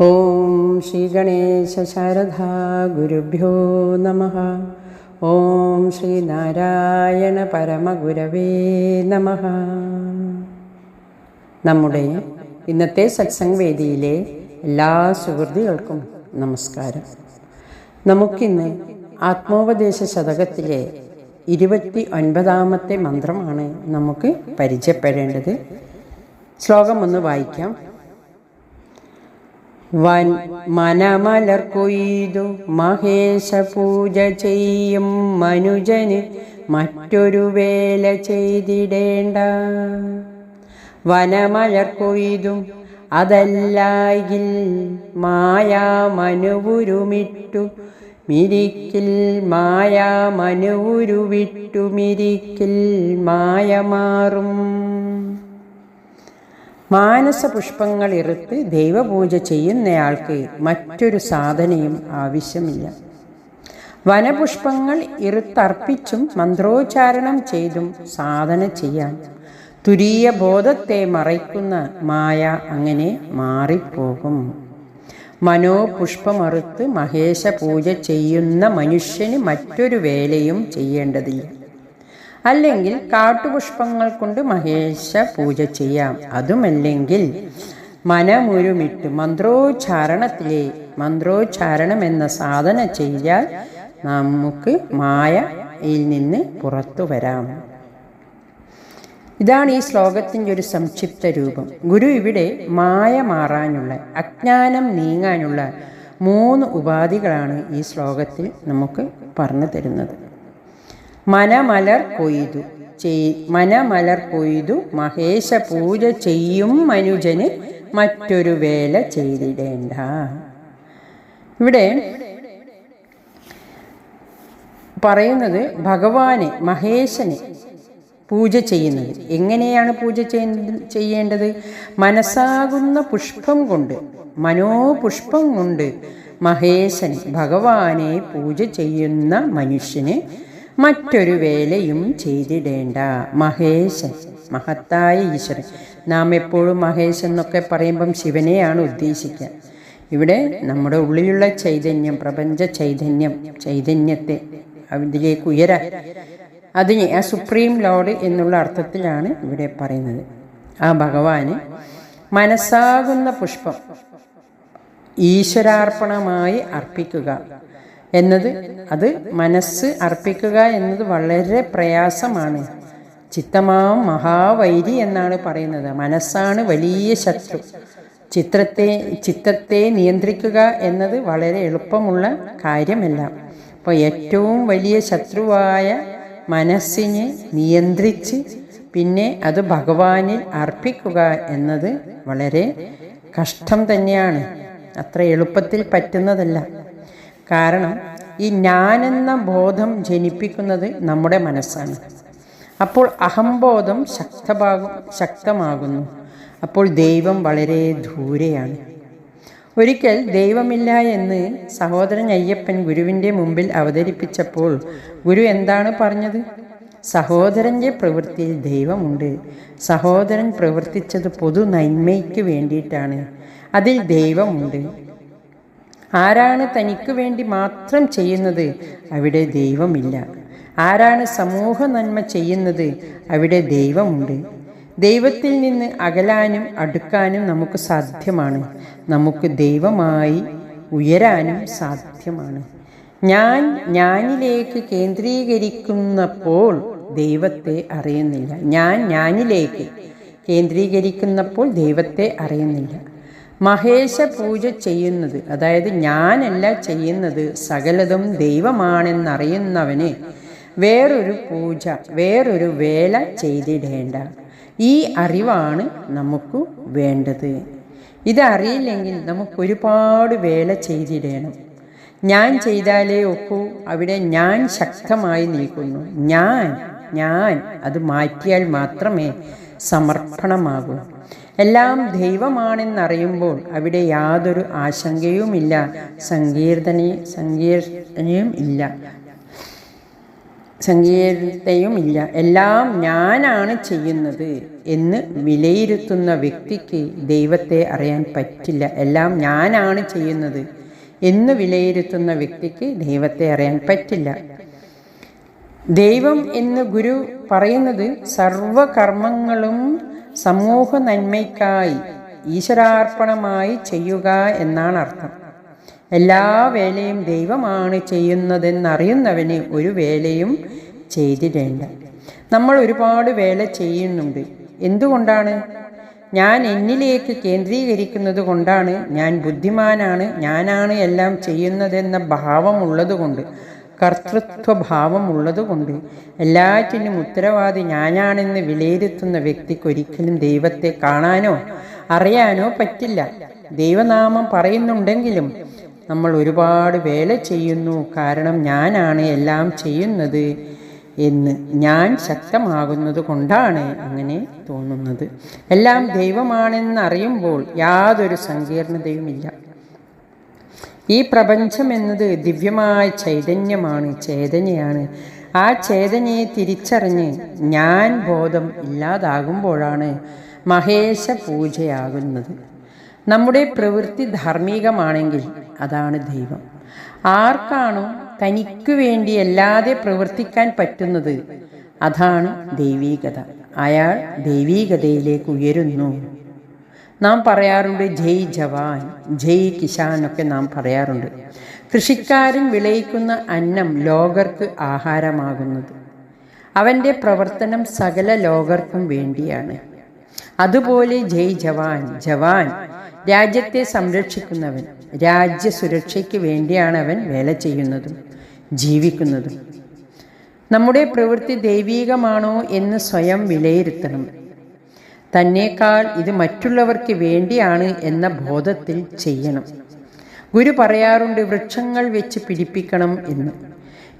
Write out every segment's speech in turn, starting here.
ഓം ശ്രീ ഗണേശ ശാരദാ ഗുരുഭ്യോ നമ. ഓം ശ്രീ നാരായണ പരമഗുരവേ നമ. നമ്മുടെ ഇന്നത്തെ സത്സംഗ് വേദിയിലെ എല്ലാ സുഹൃത്തുക്കൾക്കും നമസ്കാരം. നമുക്കിന്ന് ആത്മോപദേശ ശതകത്തിലെ ഇരുപത്തി ഒൻപതാമത്തെ മന്ത്രമാണ് നമുക്ക് പരിചയപ്പെടേണ്ടത്. ശ്ലോകം ഒന്ന് വായിക്കാം. വൻ മനമലർ കൊയ്തു മഹേശ പൂജ ചെയ്യും മനുജന് മറ്റൊരു വേല ചെയ്തിടേണ്ട. വനമലർ കൊയ്തും അതല്ലായിൽ മായാമനുവുരുമിട്ടു മിരിക്കിൽ മായാമനുവുരുവിട്ടു മിരിക്കിൽ മായ മാറും മാനസപുഷ്പങ്ങൾ ഇറുത്ത് ദൈവപൂജ ചെയ്യുന്നയാൾക്ക് മറ്റൊരു സാധനയും ആവശ്യമില്ല. വനപുഷ്പങ്ങൾ ഇറുത്തർപ്പിച്ചും മന്ത്രോച്ചാരണം ചെയ്തും സാധന ചെയ്യാം തുരീയ ബോധത്തെ മറയ്ക്കുന്ന മായ അങ്ങനെ മാറിപ്പോകും. മനോപുഷ്പമറുത്ത് മഹേശ പൂജ ചെയ്യുന്ന മനുഷ്യന് മറ്റൊരു വേലയും ചെയ്യേണ്ടതില്ല. അല്ലെങ്കിൽ കാട്ടുപുഷ്പങ്ങൾ കൊണ്ട് മഹേശ പൂജ ചെയ്യാം. അതുമല്ലെങ്കിൽ മനമുരുമിട്ട് മന്ത്രോച്ചാരണത്തിലെ മന്ത്രോച്ചാരണം എന്ന സാധന ചെയ്യാൽ നമുക്ക് മായയിൽ നിന്ന് പുറത്തു വരാം. ഇതാണ് ഈ ശ്ലോകത്തിന്റെ ഒരു സംക്ഷിപ്ത രൂപം. ഗുരു ഇവിടെ മായ മാറാനുള്ള അജ്ഞാനം നീങ്ങാനുള്ള മൂന്ന് ഉപാധികളാണ് ഈ ശ്ലോകത്തിൽ നമുക്ക് പറഞ്ഞു തരുന്നത്. മനമലർ കൊയ്തു. ചെയ് മനമലർ കൊയ്തു. മഹേശ പൂജ ചെയ്യും മനുജന് മറ്റൊരു വേല ചെയ്തിടേണ്ട. ഇവിടെ പറയുന്നത് ഭഗവാനെ മഹേശനെ പൂജ ചെയ്യുന്നത്. എങ്ങനെയാണ് പൂജ ചെയ്യേണ്ടത്? മനസ്സാകുന്ന പുഷ്പം കൊണ്ട് മനോപുഷ്പം കൊണ്ട് മഹേശനെ ഭഗവാനെ പൂജ ചെയ്യുന്ന മനുഷ്യന് മറ്റൊരു വേലയും ചെയ്തിടേണ്ട. മഹേശൻ മഹത്തായ ഈശ്വരൻ. നാം എപ്പോഴും മഹേശൻ എന്നൊക്കെ പറയുമ്പം ശിവനെയാണ് ഉദ്ദേശിക്കുക. ഇവിടെ നമ്മുടെ ഉള്ളിലുള്ള ചൈതന്യം പ്രപഞ്ച ചൈതന്യം ചൈതന്യത്തെ അതിലേക്ക് ഉയരാൻ. അതിനെ ആ സുപ്രീം ലോഡ് എന്നുള്ള അർത്ഥത്തിലാണ് ഇവിടെ പറയുന്നത്. ആ ഭഗവാന് മനസ്സാകുന്ന പുഷ്പം ഈശ്വരാർപ്പണമായി അർപ്പിക്കുക. എന്നത് അത് മനസ്സ് അർപ്പിക്കുക എന്നത് വളരെ പ്രയാസമാണ്. ചിത്തമാം മഹാവൈരി എന്നാണ് പറയുന്നത്. മനസ്സാണ് വലിയ ശത്രു. ചിത്രത്തെ ചിത്തത്തെ നിയന്ത്രിക്കുക എന്നത് വളരെ എളുപ്പമുള്ള കാര്യമല്ല. അപ്പോൾ ഏറ്റവും വലിയ ശത്രുവായ മനസ്സിനെ നിയന്ത്രിച്ച് പിന്നെ അത് ഭഗവാനിൽ അർപ്പിക്കുക എന്നത് വളരെ കഷ്ടം തന്നെയാണ്. അത്ര എളുപ്പത്തിൽ പറ്റുന്നതല്ല. കാരണം ഈ ഞാനെന്ന ബോധം ജനിപ്പിക്കുന്നത് നമ്മുടെ മനസ്സാണ്. അപ്പോൾ അഹംബോധം ശക്തമാകും ശക്തമാകുന്നു. അപ്പോൾ ദൈവം വളരെ ദൂരെയാണ് ഒരിക്കൽ ദൈവമില്ല എന്ന് സഹോദരൻ അയ്യപ്പൻ ഗുരുവിന്റെ മുമ്പിൽ അവതരിപ്പിച്ചപ്പോൾ ഗുരു എന്താണ് പറഞ്ഞത്? സഹോദരന്റെ പ്രവൃത്തിയിൽ ദൈവമുണ്ട്. സഹോദരൻ പ്രവർത്തിച്ചത് പൊതു നന്മയ്ക്ക് വേണ്ടിയിട്ടാണ്. അതിൽ ദൈവമുണ്ട്. ആരാണ് തനിക്ക് വേണ്ടി മാത്രം ചെയ്യുന്നത്? അവിടെ ദൈവമില്ല. ആരാണ് സമൂഹ നന്മ ചെയ്യുന്നത്? അവിടെ ദൈവമുണ്ട്. ദൈവത്തിൽ നിന്ന് അകലാനും അടുക്കാനും നമുക്ക് സാധ്യമാണ്. നമുക്ക് ദൈവമായി ഉയരാനും സാധ്യമാണ്. ഞാൻ ഞാനിലേക്ക് കേന്ദ്രീകരിക്കുന്നപ്പോൾ ദൈവത്തെ അറിയുന്നില്ല. ഞാൻ ഞാനിലേക്ക് കേന്ദ്രീകരിക്കുന്നപ്പോൾ ദൈവത്തെ അറിയുന്നില്ല. മഹേശ പൂജ ചെയ്യുന്നത്. അതായത് ഞാനല്ല ചെയ്യുന്നത്. സകലതും ദൈവമാണെന്നറിയുന്നവന് വേറൊരു പൂജ വേറൊരു വേല ചെയ്തിടേണ്ട. ഈ അറിവാണ് നമുക്ക് വേണ്ടത്. ഇതറിയില്ലെങ്കിൽ നമുക്കൊരുപാട് വേല ചെയ്തിടേണം. ഞാൻ ചെയ്താലേ ഒക്കൂ. അവിടെ ഞാൻ ശക്തമായി നിൽക്കുന്നു. ഞാൻ ഞാൻ അത് മാറ്റിയാൽ മാത്രമേ സമർപ്പണമാകൂ. എല്ലാം ദൈവമാണെന്നറിയുമ്പോൾ അവിടെ യാതൊരു ആശങ്കയുമില്ല സങ്കീർത്തന സങ്കീർത്തനയും ഇല്ല. സങ്കീർത്തയുമില്ല എല്ലാം ഞാനാണ് ചെയ്യുന്നത് എന്ന് വിലയിരുത്തുന്ന വ്യക്തിക്ക് ദൈവത്തെ അറിയാൻ പറ്റില്ല. എല്ലാം ഞാനാണ് ചെയ്യുന്നത് എന്ന് വിലയിരുത്തുന്ന വ്യക്തിക്ക് ദൈവത്തെ അറിയാൻ പറ്റില്ല. ദൈവം എന്ന് ഗുരു പറയുന്നത് സർവകർമ്മങ്ങളും സമൂഹ നന്മയ്ക്കായി ഈശ്വരാർപ്പണമായി ചെയ്യുക എന്നാണ് അർത്ഥം എല്ലാ വേലയും ദൈവമാണ് ചെയ്യുന്നതെന്നറിയുന്നവന് ഒരു വേലയും ചെയ്തിടേണ്ട. നമ്മൾ ഒരുപാട് വേല ചെയ്യുന്നുണ്ട്. എന്തുകൊണ്ടാണ്? ഞാൻ എന്നിലേക്ക് കേന്ദ്രീകരിക്കുന്നത് കൊണ്ടാണ് ഞാൻ ബുദ്ധിമാനാണ് ഞാനാണ് എല്ലാം ചെയ്യുന്നതെന്ന ഭാവമുള്ളതുകൊണ്ട്. കർത്തൃത്വഭാവമുള്ളതുകൊണ്ട് എല്ലാറ്റിനും ഉത്തരവാദി ഞാനാണെന്ന് വിലയിരുത്തുന്ന വ്യക്തിക്കൊരിക്കലും ദൈവത്തെ കാണാനോ അറിയാനോ പറ്റില്ല. ദൈവനാമം പറയുന്നുണ്ടെങ്കിലും നമ്മൾ ഒരുപാട് വേല ചെയ്യുന്നു കാരണം ഞാനാണ് എല്ലാം ചെയ്യുന്നത് എന്ന് ഞാൻ ശക്തമാകുന്നത് കൊണ്ടാണ് അങ്ങനെ തോന്നുന്നത്. എല്ലാം ദൈവമാണെന്ന് അറിയുമ്പോൾ യാതൊരു സങ്കീർണതയുമില്ല. ഈ പ്രപഞ്ചം എന്നത് ദിവ്യമായ ചൈതന്യമാണ് ചേതനയാണ്. ആ ചേതനയെ തിരിച്ചറിഞ്ഞ് ഞാൻ ബോധം ഇല്ലാതാകുമ്പോഴാണ് മഹേശ പൂജയാകുന്നത് നമ്മുടെ പ്രവൃത്തി ധാർമ്മികമാണെങ്കിൽ അതാണ് ദൈവം. ആർക്കാണോ തനിക്ക് വേണ്ടി അല്ലാതെ പ്രവർത്തിക്കാൻ പറ്റുന്നത് അതാണ് ദൈവീകത. അയാൾ ദൈവീകതയിലേക്ക് ഉയരുന്നു. നാം പറയാറുണ്ട് ജയ് ജവാൻ ജയ് കിഷാൻ ഒക്കെ നാം പറയാറുണ്ട്. കൃഷിക്കാരൻ വിളയിക്കുന്ന അന്നം ലോകർക്ക് ആഹാരമാകുന്നത്. അവന്റെ പ്രവർത്തനം സകല ലോകർക്കും വേണ്ടിയാണ്. അതുപോലെ ജയ് ജവാൻ ജവാൻ രാജ്യത്തെ സംരക്ഷിക്കുന്നവൻ രാജ്യ സുരക്ഷയ്ക്ക് വേണ്ടിയാണ് അവൻ വേല ചെയ്യുന്നതും ജീവിക്കുന്നതും. നമ്മുടെ പ്രവൃത്തി ദൈവീകമാണോ എന്ന് സ്വയം വിലയിരുത്തണം. തന്നേക്കാൾ ഇത് മറ്റുള്ളവർക്ക് വേണ്ടിയാണ് എന്ന ബോധത്തിൽ ചെയ്യണം. ഗുരു പറയാറുണ്ട് വൃക്ഷങ്ങൾ വെച്ച് പിടിപ്പിക്കണം എന്ന്.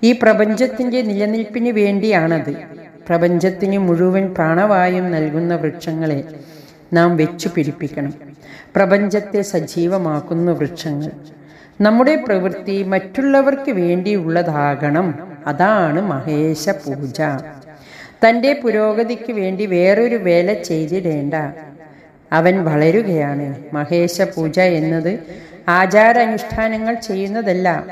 ഈ പ്രപഞ്ചത്തിന്റെ നിലനിൽപ്പിന് വേണ്ടിയാണത്. പ്രപഞ്ചത്തിന് മുഴുവൻ പ്രാണവായും നൽകുന്ന വൃക്ഷങ്ങളെ നാം വെച്ചു പിടിപ്പിക്കണം. പ്രപഞ്ചത്തെ സജീവമാക്കുന്ന വൃക്ഷങ്ങൾ. നമ്മുടെ പ്രവൃത്തി മറ്റുള്ളവർക്ക് വേണ്ടിയുള്ളതാകണം അതാണ് മഹേശ പൂജ. തന്റെ പുരോഗതിക്ക് വേണ്ടി വേറൊരു വേല ചെയ്തിടേണ്ട. അവൻ വളരുകയാണ്. മഹേശ പൂജ എന്നത് ആചാരാനുഷ്ഠാനങ്ങൾ ചെയ്യുന്നതല്ല.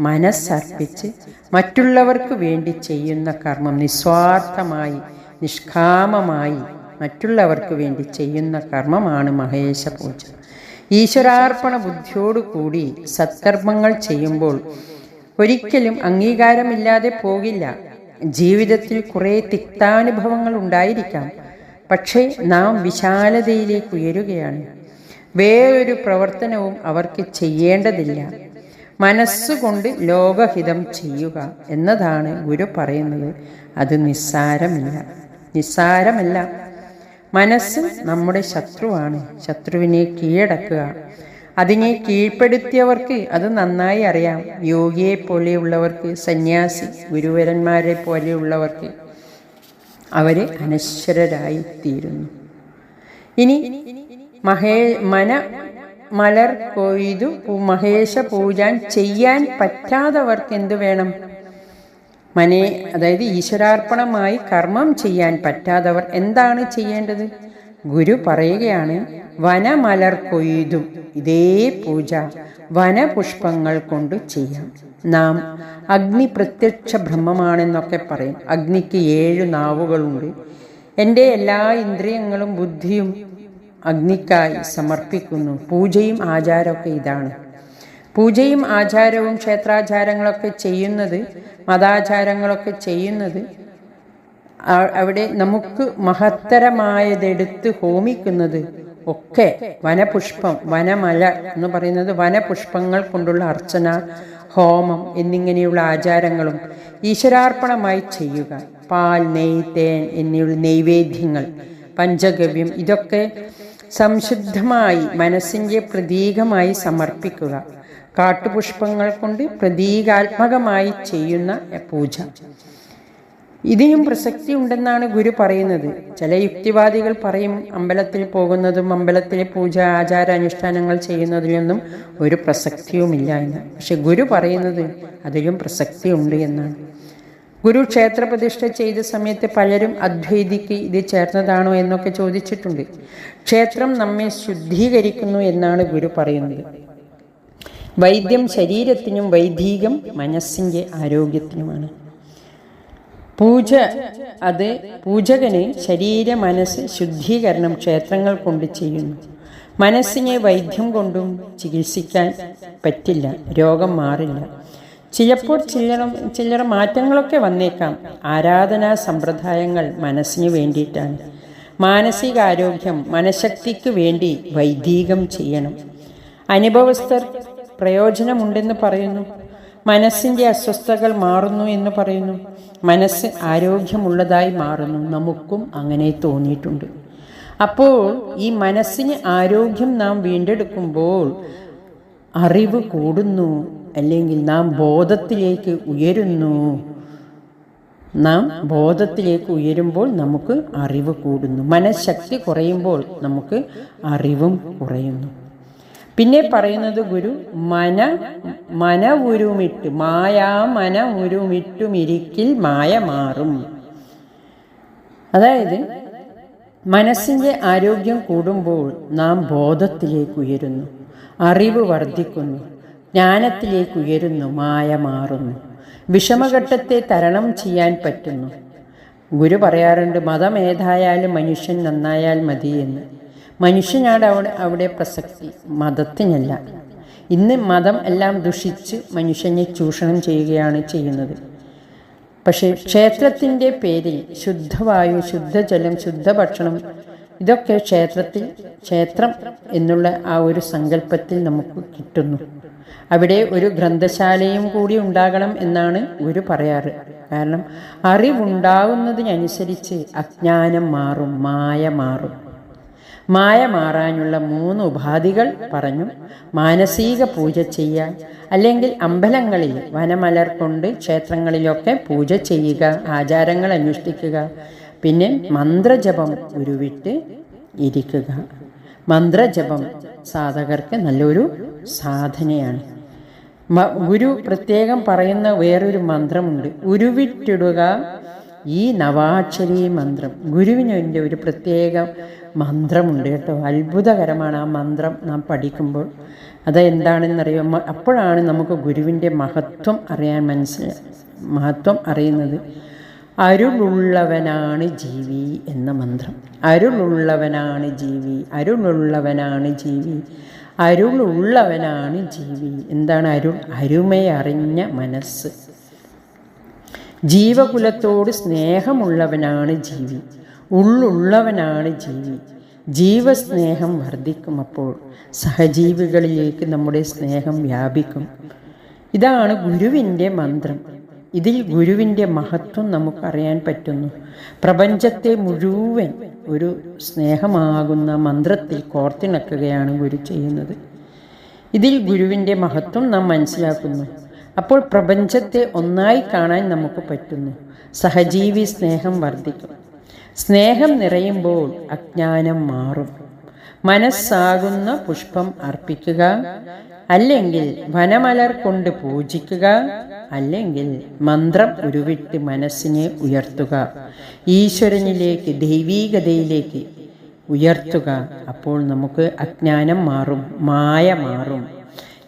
മനസ്സർപ്പിച്ച് മറ്റുള്ളവർക്ക് വേണ്ടി ചെയ്യുന്ന കർമ്മം നിസ്വാർത്ഥമായി നിഷ്കാമമായി മറ്റുള്ളവർക്ക് വേണ്ടി ചെയ്യുന്ന കർമ്മമാണ് മഹേശ പൂജ ഈശ്വരാർപ്പണ ബുദ്ധിയോടുകൂടി സത്കർമ്മങ്ങൾ ചെയ്യുമ്പോൾ ഒരിക്കലും അംഗീകാരമില്ലാതെ പോകില്ല. ജീവിതത്തിൽ കുറേ തിക്താനുഭവങ്ങൾ ഉണ്ടായിരിക്കാം. പക്ഷേ നാം വിശാലതയിലേക്ക് ഉയരുകയാണ്. വേറൊരു പ്രവർത്തനവും അവർക്ക് ചെയ്യേണ്ടതില്ല. മനസ്സുകൊണ്ട് ലോകഹിതം ചെയ്യുക എന്നതാണ് ഗുരു പറയുന്നത്. അത് നിസ്സാരമില്ല. നിസ്സാരമല്ല. മനസ്സ് നമ്മുടെ ശത്രുവാണ്. ശത്രുവിനെ കീഴടക്കുക. അതിനെ കീഴ്പ്പെടുത്തിയവർക്ക് അത് നന്നായി അറിയാം. യോഗിയെ പോലെയുള്ളവർക്ക് സന്യാസി ഗുരുവരന്മാരെ പോലെയുള്ളവർക്ക് അവരെ അനശ്വരരായി തീരുന്നു ഇനി മഹേ മന മലർ കൊയ്തു മഹേശ പൂജാൻ ചെയ്യാൻ പറ്റാത്തവർക്ക് എന്തു വേണം? മനെ അതായത് ഈശ്വരാർപ്പണമായി കർമ്മം ചെയ്യാൻ പറ്റാത്തവർ എന്താണ് ചെയ്യേണ്ടത്? ഗുരു പറയുകയാണ് വനമലർ കൊയ്തും ഇതേ പൂജ വനപുഷ്പങ്ങൾ കൊണ്ട് ചെയ്യാം. നാം അഗ്നി പ്രത്യക്ഷ ബ്രഹ്മമാണെന്നൊക്കെ പറയും. അഗ്നിക്ക് ഏഴ് നാവുകളുണ്ട്. എന്റെ എല്ലാ ഇന്ദ്രിയങ്ങളും ബുദ്ധിയും അഗ്നിക്കായി സമർപ്പിക്കുന്നു. പൂജയും ആചാരമൊക്കെ ഇതാണ്. പൂജയും ആചാരവും ക്ഷേത്രാചാരങ്ങളൊക്കെ ചെയ്യുന്നത് മതാചാരങ്ങളൊക്കെ ചെയ്യുന്നത് അവിടെ നമുക്ക് മഹത്തരമായതെടുത്ത് ഹോമിക്കുന്നത് ഒക്കെ വനപുഷ്പം വനമല എന്ന് പറയുന്നത് വനപുഷ്പങ്ങൾ കൊണ്ടുള്ള അർച്ചന ഹോമം എന്നിങ്ങനെയുള്ള ആചാരങ്ങളും ഈശ്വരാർപ്പണമായി ചെയ്യുക. പാൽ നെയ് തേൻ എന്നിവയുള്ള നൈവേദ്യങ്ങൾ പഞ്ചഗവ്യം ഇതൊക്കെ സംശുദ്ധമായി മനസ്സിന്റെ പ്രതീകമായി സമർപ്പിക്കുക. കാട്ടുപുഷ്പങ്ങൾ കൊണ്ട് പ്രതീകാത്മകമായി ചെയ്യുന്ന പൂജ. ഇതിനും പ്രസക്തി ഉണ്ടെന്നാണ് ഗുരു പറയുന്നത്. ചില യുക്തിവാദികൾ പറയും അമ്പലത്തിൽ പോകുന്നതും അമ്പലത്തിലെ പൂജ ആചാര അനുഷ്ഠാനങ്ങൾ ചെയ്യുന്നതിലൊന്നും ഒരു പ്രസക്തിയുമില്ല എന്ന്. പക്ഷെ ഗുരു പറയുന്നത് അതിലും പ്രസക്തി ഉണ്ട് എന്നാണ്. ഗുരു ക്ഷേത്ര പ്രതിഷ്ഠ ചെയ്ത സമയത്ത് പലരും അദ്വൈതിക്ക് ഇത് ചേർന്നതാണോ എന്നൊക്കെ ചോദിച്ചിട്ടുണ്ട്. ക്ഷേത്രം നമ്മെ ശുദ്ധീകരിക്കുന്നു എന്നാണ് ഗുരു പറയുന്നത്. വൈദ്യം ശരീരത്തിനും വൈദികം മനസ്സിന്റെ ആരോഗ്യത്തിനുമാണ്. പൂജ. അത് പൂജകന് ശരീര മനസ്സ് ശുദ്ധീകരണം ക്ഷേത്രങ്ങൾ കൊണ്ട് ചെയ്യുന്നു. മനസ്സിനെ വൈദ്യം കൊണ്ടും ചികിത്സിക്കാൻ പറ്റില്ല. രോഗം മാറില്ല. ചിലപ്പോൾ ചില്ലറ ചില്ലറ മാറ്റങ്ങളൊക്കെ വന്നേക്കാം. ആരാധനാ സമ്പ്രദായങ്ങൾ മനസ്സിന് വേണ്ടിയിട്ടാണ്. മാനസികാരോഗ്യം മനഃശക്തിക്ക് വേണ്ടി വൈദികം ചെയ്യണം. അനുഭവസ്ഥർ പ്രയോജനമുണ്ടെന്ന് പറയുന്നു. മനസ്സിന്റെ അസ്വസ്ഥതകൾ മാറുന്നു എന്ന് പറയുന്നു. മനസ്സ് ആരോഗ്യമുള്ളതായി മാറുന്നു. നമുക്കും അങ്ങനെ തോന്നിയിട്ടുണ്ട്. അപ്പോൾ ഈ മനസ്സിന് ആരോഗ്യം നാം വീണ്ടെടുക്കുമ്പോൾ അറിവ് കൂടുന്നു അല്ലെങ്കിൽ നാം ബോധത്തിലേക്ക് ഉയരുന്നു. നാം ബോധത്തിലേക്ക് ഉയരുമ്പോൾ നമുക്ക് അറിവ് കൂടുന്നു. മനഃശക്തി കുറയുമ്പോൾ നമുക്ക് അറിവും കുറയുന്നു. പിന്നെ പറയുന്നത് ഗുരു മന മന ഉരുമിട്ട് മായാ മന ഉരുമിട്ടുമിരിക്കിൽ മായ മാറും അതായത് മനസ്സിന്റെ ആരോഗ്യം കൂടുമ്പോൾ നാം ബോധത്തിലേക്ക് ഉയരുന്നു അറിവ് വർദ്ധിക്കുന്നു ജ്ഞാനത്തിലേക്ക് ഉയരുന്നു മായ മാറുന്നു വിഷമഘട്ടത്തെ തരണം ചെയ്യാൻ പറ്റുന്നു. ഗുരു പറയാറുണ്ട് മതം ഏതായാലും മനുഷ്യൻ നന്നായാൽ മതി എന്ന് മനുഷ്യനാണ് അവിടെ അവിടെ പ്രസക്തി. മതത്തിനല്ല. ഇന്ന് മതം എല്ലാം ദുഷിച്ച് മനുഷ്യനെ ചൂഷണം ചെയ്യുകയാണ് ചെയ്യുന്നത്. പക്ഷേ ക്ഷേത്രത്തിന്റെ പേരിൽ ശുദ്ധവായു ശുദ്ധജലം ശുദ്ധഭക്ഷണം ഇതൊക്കെ ക്ഷേത്രത്തിൽ ക്ഷേത്രം എന്നുള്ള ആ ഒരു സങ്കല്പത്തിൽ നമുക്ക് കിട്ടുന്നു. അവിടെ ഒരു ഗ്രന്ഥശാലയും കൂടി ഉണ്ടാകണം എന്നാണ് ഒരു പറയാറ്. കാരണം അറിവുണ്ടാകുന്നതിനനുസരിച്ച് അജ്ഞാനം മാറും മായ മാറും. മായ മാറാനുള്ള മൂന്ന് ഉപാധികൾ പറഞ്ഞു. മാനസിക പൂജ ചെയ്യാൻ അല്ലെങ്കിൽ അമ്പലങ്ങളിൽ വനമലർ കൊണ്ട് ക്ഷേത്രങ്ങളിലൊക്കെ പൂജ ചെയ്യുക ആചാരങ്ങൾ അനുഷ്ഠിക്കുക. പിന്നെ മന്ത്രജപം ഉരുവിട്ട് ഇരിക്കുക. മന്ത്രജപം സാധകർക്ക് നല്ലൊരു സാധനയാണ്. ഗുരു പ്രത്യേകം പറയുന്ന വേറൊരു മന്ത്രമുണ്ട്. ഉരുവിട്ടിടുക ഈ നവാക്ഷരി മന്ത്രം. ഗുരുവിന്റെ ഒരു പ്രത്യേക മന്ത്രമുണ്ട് കേട്ടോ. അത്ഭുതകരമാണ് ആ മന്ത്രം നാം പഠിക്കുമ്പോൾ. അത് എന്താണെന്നറിയോ അപ്പോഴാണ് നമുക്ക് ഗുരുവിന്റെ മഹത്വം അറിയാൻ മനസ്സിൽ മഹത്വം അറിയുന്നത്. അരുളുള്ളവനാണ് ജീവി എന്ന മന്ത്രം. അരുളുള്ളവനാണ് ജീവി അരുളുള്ളവനാണ് ജീവി അരുളുള്ളവനാണ് ജീവി. എന്താണ് അരുൾ? അരുമയറിഞ്ഞ മനസ്സ്. ജീവകുലത്തോട് സ്നേഹമുള്ളവനാണ് ജീവി. ഉള്ളുള്ളവനാണ് ജീവി. ജീവസ്നേഹം വർദ്ധിക്കും അപ്പോൾ സഹജീവികളിലേക്ക് നമ്മുടെ സ്നേഹം വ്യാപിക്കും. ഇതാണ് ഗുരുവിന്റെ മന്ത്രം. ഇതിൽ ഗുരുവിന്റെ മഹത്വം നമുക്കറിയാൻ പറ്റുന്നു. പ്രപഞ്ചത്തെ മുഴുവൻ ഒരു സ്നേഹമാകുന്ന മന്ത്രത്തിൽ കോർത്തിണക്കുകയാണ് ഗുരു ചെയ്യുന്നത്. ഇതിൽ ഗുരുവിന്റെ മഹത്വം നാം മനസ്സിലാക്കുന്നു. അപ്പോൾ പ്രപഞ്ചത്തെ ഒന്നായി കാണാൻ നമുക്ക് പറ്റുന്നു. സഹജീവി സ്നേഹം വർദ്ധിക്കും. സ്നേഹം നിറയുമ്പോൾ അജ്ഞാനം മാറും. മനസ്സാകുന്ന പുഷ്പം അർപ്പിക്കുക അല്ലെങ്കിൽ വനമലർ കൊണ്ട് പൂജിക്കുക അല്ലെങ്കിൽ മന്ത്രം ഉരുവിട്ട് മനസ്സിനെ ഉയർത്തുക. ഈശ്വരനിലേക്ക് ദൈവീകതയിലേക്ക് ഉയർത്തുക അപ്പോൾ നമുക്ക് അജ്ഞാനം മാറും മായ മാറും.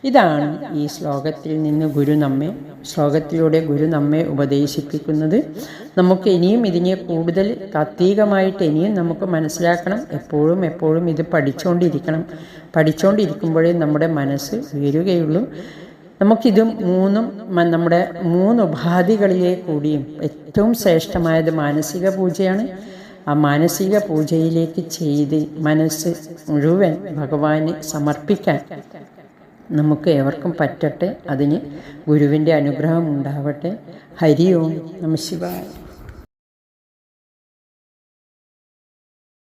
ഇതാണ് ഈ ശ്ലോകത്തിൽ നിന്ന് ഗുരു നമ്മെ ശ്ലോകത്തിലൂടെ ഗുരു നമ്മെ ഉപദേശിപ്പിക്കുന്നത്. നമുക്ക് ഇനിയും ഇതിനെ കൂടുതൽ താത്വികമായിട്ട് ഇനിയും നമുക്ക് മനസ്സിലാക്കണം. എപ്പോഴും എപ്പോഴും ഇത് പഠിച്ചുകൊണ്ടിരിക്കണം പഠിച്ചുകൊണ്ടിരിക്കുമ്പോഴേ നമ്മുടെ മനസ്സ് ഉയരുകയുള്ളൂ. നമുക്കിത് മൂന്നും നമ്മുടെ മൂന്ന് ഉപാധികളിലെ കൂടിയും ഏറ്റവും ശ്രേഷ്ഠമായത് മാനസിക പൂജയാണ്. ആ മാനസിക പൂജയിലേക്ക് ചെയ്ത് മനസ്സ് മുഴുവൻ ഭഗവാന് സമർപ്പിക്കാൻ നമുക്ക് ഏവർക്കും പറ്റട്ടെ. അതിന് ഗുരുവിന്റെ അനുഗ്രഹം ഉണ്ടാവട്ടെ. ഹരി ഓം നമ ശിവായ.